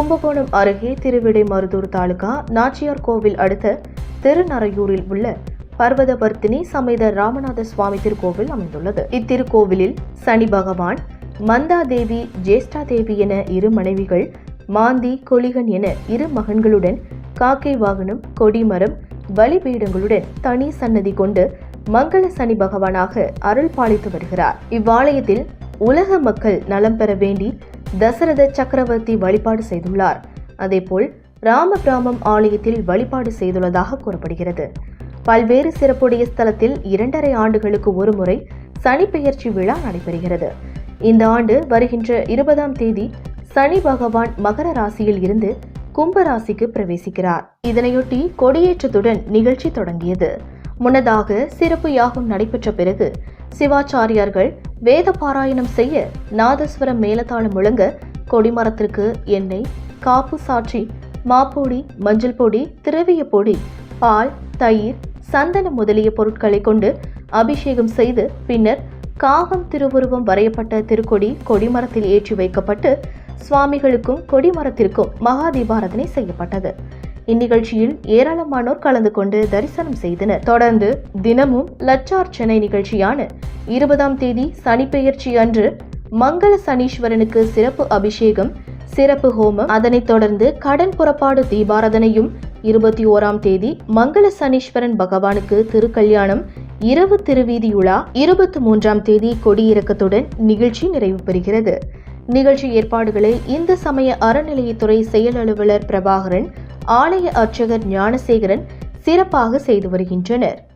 கும்பகோணம் அருகே திருவிடை மருதூர் தாலுகா நாச்சியார் கோவில் அடுத்த திருநறையூரில் உள்ள பர்வதவர்த்தினி சமேத ராமநாத சுவாமி திருக்கோவில் அமைந்துள்ளது. இத்திருக்கோவிலில் சனி பகவான் மந்தா தேவி ஜேஷ்டா தேவி என இரு மனைவிகள் மாந்தி கொலிகன் என இரு மகன்களுடன் காக்கை வாகனம் கொடிமரம் பலிபீடங்களுடன் தனி சன்னதி கொண்டு மங்கள சனி பகவானாக அருள் பாலித்து வருகிறார். இவ்வாலயத்தில் உலக மக்கள் நலம் பெற வேண்டி தசரத சக்கரவர்த்தி வழிபாடு செய்துள்ளார். அதேபோல் ராமபிராமம் ஆலயத்தில் வழிபாடு செய்துள்ளதாக கூறப்படுகிறது. பல்வேறு சிறப்புடைய ஸ்தலத்தில் இரண்டரை ஆண்டுகளுக்கு ஒருமுறை சனிப்பெயர்ச்சி விழா நடைபெறுகிறது. இந்த ஆண்டு வருகின்ற இருபதாம் தேதி சனி பகவான் மகர ராசியில் இருந்து கும்ப ராசிக்கு பிரவேசிக்கிறார். இதனையொட்டி கொடியேற்றத்துடன் நிகழ்ச்சி தொடங்கியது. முன்னதாக சிறப்பு யாகம் நடைபெற்ற பிறகு சிவாச்சாரியார்கள் வேத பாராயணம் செய்ய நாதஸ்வரம் மேலதாளம் முழங்க கொடிமரத்திற்கு எண்ணெய் காப்பு சாற்றி மாப்பொடி மஞ்சள் பொடி திரவிய பொடி பால் தயிர் சந்தனம் முதலிய பொருட்களை கொண்டு அபிஷேகம் செய்து பின்னர் காகம் திருவுருவம் வரையப்பட்ட திருக்கொடி கொடிமரத்தில் ஏற்றி வைக்கப்பட்டு சுவாமிகளுக்கும் கொடிமரத்திற்கும் மகா தீபாரதனை செய்யப்பட்டது. இந்நிகழ்ச்சியில் ஏராளமானோர் கலந்து கொண்டு தரிசனம் செய்தனர். தொடர்ந்து தினமும் லட்சார்ச்சனை நிகழ்ச்சியான இருபதாம் தேதி சனிப்பெயர்ச்சி அன்று மங்கள சனீஸ்வரனுக்கு சிறப்பு அபிஷேகம் சிறப்பு ஹோமம் அதனைத் தொடர்ந்து கடன் புறப்பாடு தீபாராதனையும் இருபத்தி ஓராம் தேதி மங்கள சனீஸ்வரன் பகவானுக்கு திருக்கல்யாணம் இரவு திருவீதியுலா இருபத்தி மூன்றாம் தேதி கொடியிறக்கத்துடன் நிகழ்ச்சி நிறைவு பெறுகிறது. நிகழ்ச்சி ஏற்பாடுகளை இந்து சமய அறநிலையத்துறை செயல் அலுவலர் பிரபாகரன் ஆலய அர்ச்சகர் ஞானசேகரன் சிறப்பாக செய்து வருகின்றனர்.